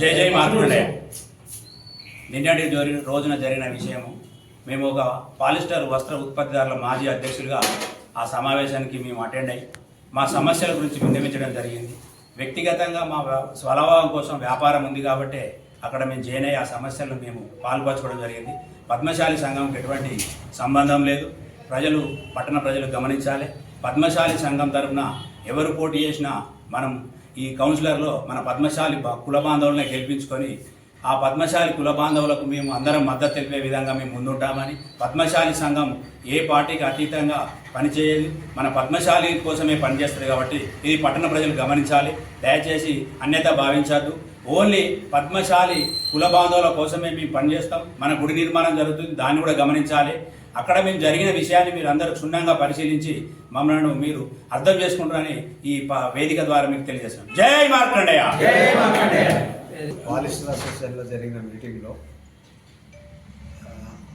జై జై మార్కండే నిన్నటి జరి- రోజున జరిగిన విషయము. మేము ఒక పాలిస్టర్ వస్త్ర ఉత్పత్తిదారుల మాజీ అధ్యక్షులుగా ఆ సమావేశానికి మేము అటెండ్ అయ్యి మా సమస్యల గురించి విన్నవించడం జరిగింది. వ్యక్తిగతంగా మా స్వలభావం కోసం వ్యాపారం ఉంది కాబట్టి అక్కడ మేము జాయిన్ అయ్యి ఆ సమస్యలను మేము పాల్పంచుకోవడం జరిగింది. పద్మశాలి సంఘంకి ఎటువంటి సంబంధం లేదు. ప్రజలు పట్టణ ప్రజలు గమనించాలి. పద్మశాలి సంఘం తరఫున ఎవరు పోటీ చేసినా మనం ఈ కౌన్సిలర్లో మన పద్మశాలి కుల బాంధవులనే గెలిపించుకొని ఆ పద్మశాలి కుల బాంధవులకు మేము అందరం మద్దతు తెలిపే విధంగా మేము ముందుంటామని పద్మశాలి సంఘం ఏ పార్టీకి అతీతంగా పనిచేయదు. మన పద్మశాలి కోసమే పనిచేస్తుంది కాబట్టి ఇది పట్టణ ప్రజలు గమనించాలి. దయచేసి అన్యత భావించద్దు. ఓన్లీ పద్మశాలి కుల బాంధవుల కోసమే మేము పనిచేస్తాం. మన గుడి నిర్మాణం జరుగుతుంది. దాన్ని కూడా గమనించాలి. అక్కడ మేము జరిగిన విషయాన్ని మీరు అందరూ క్షుణ్ణంగా పరిశీలించి మమ్మల్ని మీరు అర్థం చేసుకుంటారని ఈ ప- వేదిక ద్వారా మీకు తెలియజేస్తున్నాం. జై మార్కండేయ! పాలిస్టర్ అసోసియేషన్లో జరిగిన మీటింగ్లో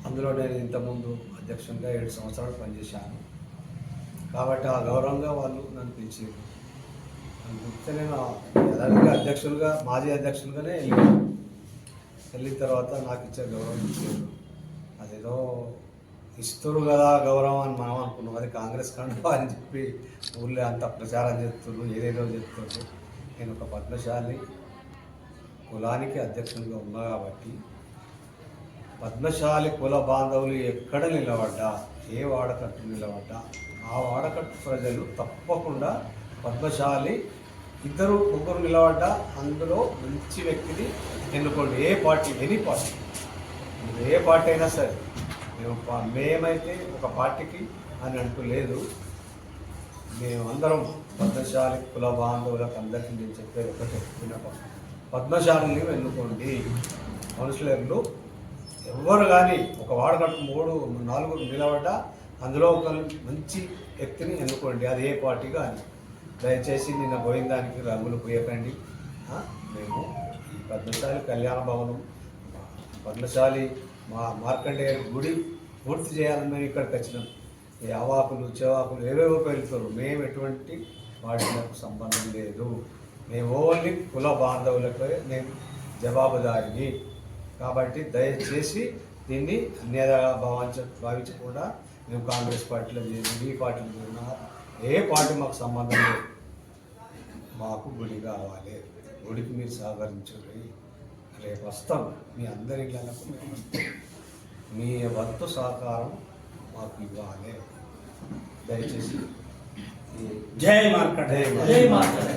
అందులో నేను ఇంతకుముందు అధ్యక్షునిగా ఏడు సంవత్సరాలు పనిచేశాను. కాబట్టి ఆ గౌరవంగా వాళ్ళు నన్ను పిలిచారు. నన్ను పిలిస్తే నేను యథావిధిగా అధ్యక్షులుగా మాజీ అధ్యక్షులుగానే వెళ్ళాను వెళ్ళిన తర్వాత నాకు ఇచ్చే గౌరవం ఇచ్చారు. అదేదో ఇస్తారు కదా గౌరవం అని మనం అనుకున్నాం. అది కాంగ్రెస్ కండువా అని చెప్పి ఊళ్ళో అంత ప్రచారం చేస్తున్నారు ఏదేదో చెప్తున్నారు నేను ఒక పద్మశాలి కులానికి అధ్యక్షునిగా ఉన్నా కాబట్టి పద్మశాలి కుల బాంధవులు ఎక్కడ నిలబడ్డా ఏ వాడకట్టు నిలబడ్డా ఆ వాడకట్టు ప్రజలు తప్పకుండా పద్మశాలి ఇద్దరు ముగ్గురు నిలబడ్డా అందులో మంచి వ్యక్తిని ఎన్నుకోండి. ఏ పార్టీ ఎనీ పార్టీ. ఏ పార్టీ అయినా సరే. మేము పా- మేమైతే ఒక పార్టీకి అని అంటూ లేదు. మేమందరం పద్మశాలి కుల బాంధవులకు అందరికీ నేను చెప్పేది ఒకటే వినపం పద్మశాలిని ఎన్నుకోండి. కౌన్సిలర్లు ఎవరు కానీ ఒక వాడకట్టు మూడు నాలుగు నిలబడ్డ అందులో ఒక మంచి వ్యక్తిని ఎన్నుకోండి. అది ఏ పార్టీ కానీ. దయచేసి నిన్న పోయిన దానికి రంగులు పోయకండి. మేము ఈ పద్మశాలి కళ్యాణ భవనం పద్మశాలి మా మార్కండేయ గుడి పూర్తి చేయాలని మేము ఇక్కడికి వచ్చినాం. ఈ అవాకులు చెవాకులు ఏవేవో పెరుగుతారు మేము ఎటువంటి వాటికి సంబంధం లేదు. మేము ఓన్లీ కుల బాంధవులకే మేము జవాబుదారిని. కాబట్టి దయచేసి దీన్ని అన్యదా భావించ భావించకుండా మేము కాంగ్రెస్ పార్టీలో చేరి ఈ పార్టీలో చేరినా ఏ పార్టీ మాకు సంబంధం లేదు. మాకు గుడి కావాలి. గుడికి మీరు సహకరించండి. రేపు వస్తాం మీ అందరి ఇళ్ళకు మేము వస్తాం. మీ వంతు సహకారం మాకు ఇవ్వాలి దయచేసి ఈ జై మార్కండేయ జై మార్కండేయ.